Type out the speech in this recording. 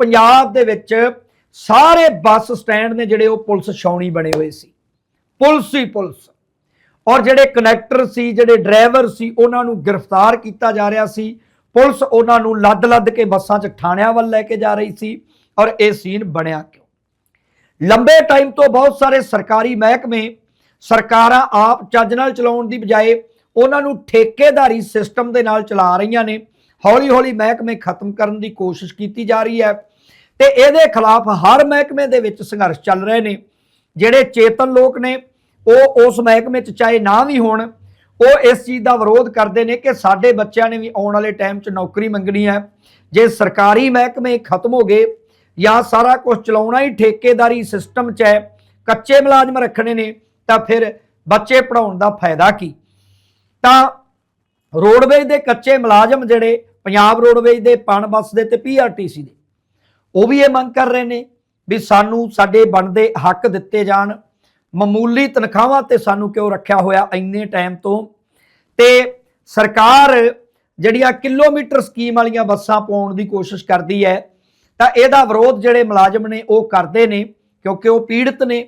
ਪੰਜਾਬ ਦੇ ਵਿੱਚ ਸਾਰੇ ਬੱਸ ਸਟੈਂਡ ਨੇ ਜਿਹੜੇ ਉਹ ਪੁਲਿਸ ਛਾਉਣੀ ਬਣੇ ਹੋਏ ਸੀ। ਪੁਲਿਸ ਹੀ ਪੁਲਿਸ। ਔਰ ਜਿਹੜੇ ਕਨੈਕਟਰ ਸੀ, ਜਿਹੜੇ ਡਰਾਈਵਰ ਸੀ, ਉਹਨਾਂ ਨੂੰ ਗ੍ਰਿਫਤਾਰ ਕੀਤਾ ਜਾ ਰਿਹਾ ਸੀ। ਪੁਲਿਸ ਉਹਨਾਂ ਨੂੰ ਲੱਦ-ਲੱਦ ਕੇ ਬੱਸਾਂ 'ਚ ਥਾਣਿਆਂ ਵੱਲ ਲੈ ਕੇ ਜਾ ਰਹੀ ਸੀ ਔਰ ਇਹ ਸੀਨ ਬਣਿਆ ਕਿਉਂ? ਲੰਬੇ ਟਾਈਮ ਤੋਂ ਬਹੁਤ ਸਾਰੇ ਸਰਕਾਰੀ ਮਹਿਕਮੇ ਸਰਕਾਰਾਂ ਆਪ ਚੱਜ ਨਾਲ ਚਲਾਉਣ ਦੀ ਬਜਾਏ ਉਹਨਾਂ ਨੂੰ ਠੇਕੇਦਾਰੀ ਸਿਸਟਮ ਦੇ ਨਾਲ ਚਲਾ ਰਹੀਆਂ ਨੇ। ਹੌਲੀ-ਹੌਲੀ ਮਹਿਕਮੇ ਖਤਮ ਕਰਨ ਦੀ ਕੋਸ਼ਿਸ਼ ਕੀਤੀ ਜਾ ਰਹੀ ਹੈ ਤੇ ਇਹਦੇ ਖਿਲਾਫ ਹਰ ਮਹਿਕਮੇ ਦੇ ਵਿੱਚ ਸੰਘਰਸ਼ ਚੱਲ ਰਹੇ ਨੇ। ਜਿਹੜੇ ਚੇਤਨ ਲੋਕ ਨੇ, ਉਹ ਉਸ ਮਹਿਕਮੇ 'ਚ ਚਾਹੇ ਨਾ ਵੀ ਹੋਣ, ਉਹ ਇਸ ਚੀਜ਼ ਦਾ ਵਿਰੋਧ ਕਰਦੇ ਨੇ ਕਿ ਸਾਡੇ ਬੱਚਿਆਂ ਨੇ ਵੀ ਆਉਣ ਵਾਲੇ ਟਾਈਮ 'ਚ ਨੌਕਰੀ ਮੰਗਣੀ ਹੈ। ਜੇ ਸਰਕਾਰੀ ਮਹਿਕਮੇ ਖਤਮ ਹੋ ਗਏ ਜਾਂ ਸਾਰਾ ਕੁਝ ਚਲਾਉਣਾ ਹੀ ਠੇਕੇਦਾਰੀ ਸਿਸਟਮ 'ਚ ਹੈ, ਕੱਚੇ ਮੁਲਾਜ਼ਮ ਰੱਖਣੇ ਨੇ, ਤਾਂ ਫਿਰ ਬੱਚੇ ਪੜਾਉਣ ਦਾ ਫਾਇਦਾ ਕੀ? ਤਾਂ ਰੋਡਵੇਜ ਦੇ ਕੱਚੇ ਮੁਲਾਜ਼ਮ ਜਿਹੜੇ ਪੰਜਾਬ ਰੋਡਵੇਜ ਦੇ ਪਣ ਬੱਸ ਦੇ ਤੇ ਪੀਆਰਟੀਸੀ ਦੇ। ਉਹ ਵੀ ਇਹ ਮੰਗ ਕਰ ਰਹੇ ਨੇ ਵੀ ਸਾਨੂੰ, ਸਾਡੇ ਬਣਦੇ ਹੱਕ ਦਿੱਤੇ ਜਾਣ। ਮਾਮੂਲੀ ਤਨਖਾਹਾਂ ਤੇ ਸਾਨੂੰ ਕਿਉਂ ਰੱਖਿਆ ਹੋਇਆ ਇੰਨੇ ਟਾਈਮ ਤੋਂ? ਤੇ ਸਰਕਾਰ ਜਿਹੜੀਆਂ ਕਿਲੋਮੀਟਰ ਸਕੀਮ ਵਾਲੀਆਂ ਬੱਸਾਂ ਪਾਉਣ ਦੀ ਕੋਸ਼ਿਸ਼ ਕਰਦੀ ਹੈ, ਤਾਂ ਇਹਦਾ ਵਿਰੋਧ ਜਿਹੜੇ ਮੁਲਾਜ਼ਮ ਨੇ ਉਹ ਕਰਦੇ ਨੇ, ਕਿਉਂਕਿ ਉਹ ਪੀੜਤ ਨੇ।